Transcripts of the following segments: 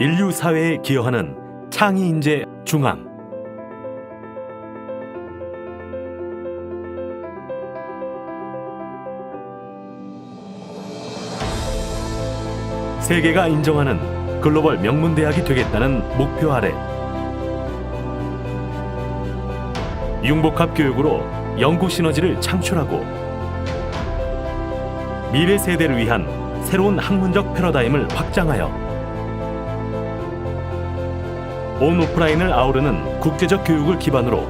인류 사회에 기여하는 창의 인재 중앙. 세계가 인정하는 글로벌 명문 대학이 되겠다는 목표 아래 융복합 교육으로 연구 시너지를 창출하고 미래 세대를 위한 새로운 학문적 패러다임을 확장하여 온 오프라인을 아우르는 국제적 교육을 기반으로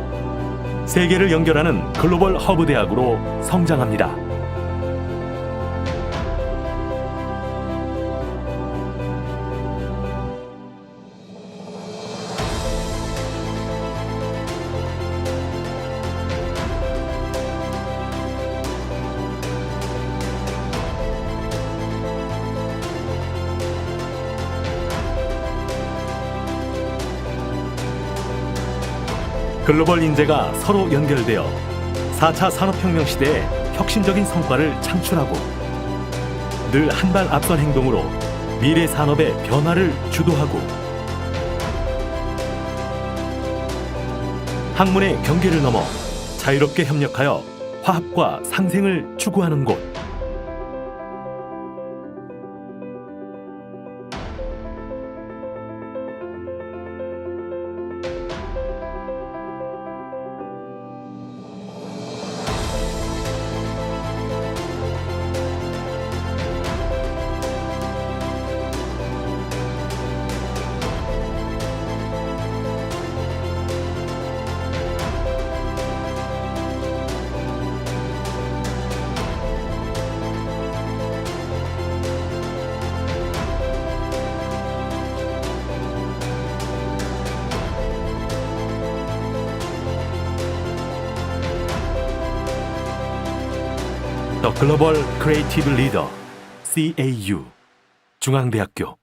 세계를 연결하는 글로벌 허브 대학으로 성장합니다. 글로벌 인재가 서로 연결되어 4차 산업혁명 시대에 혁신적인 성과를 창출하고 늘 한 발 앞선 행동으로 미래 산업의 변화를 주도하고 학문의 경계를 넘어 자유롭게 협력하여 화합과 상생을 추구하는 곳 더 글로벌 크리에이티브 리더 CAU 중앙대학교